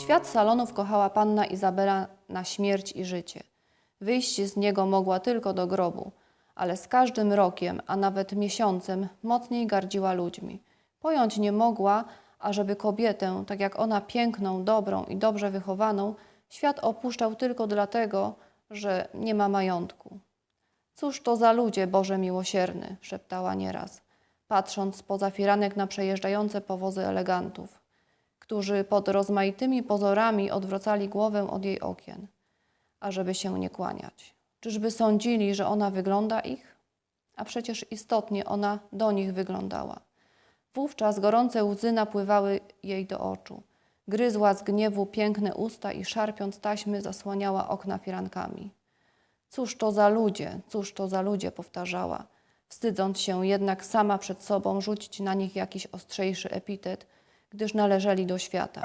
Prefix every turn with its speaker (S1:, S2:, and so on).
S1: Świat salonów kochała panna Izabela na śmierć i życie. Wyjść z niego mogła tylko do grobu, ale z każdym rokiem, a nawet miesiącem, mocniej gardziła ludźmi. Pojąć nie mogła, ażeby kobietę, tak jak ona piękną, dobrą i dobrze wychowaną, świat opuszczał tylko dlatego, że nie ma majątku. Cóż to za ludzie, Boże miłosierny, szeptała nieraz, patrząc poza firanek na przejeżdżające powozy elegantów, którzy pod rozmaitymi pozorami odwracali głowę od jej okien, ażeby się nie kłaniać. Czyżby sądzili, że ona wygląda ich? A przecież istotnie ona do nich wyglądała. Wówczas gorące łzy napływały jej do oczu. Gryzła z gniewu piękne usta i szarpiąc taśmy zasłaniała okna firankami. Cóż to za ludzie, cóż to za ludzie, powtarzała, wstydząc się jednak sama przed sobą rzucić na nich jakiś ostrzejszy epitet, gdyż należeli do świata.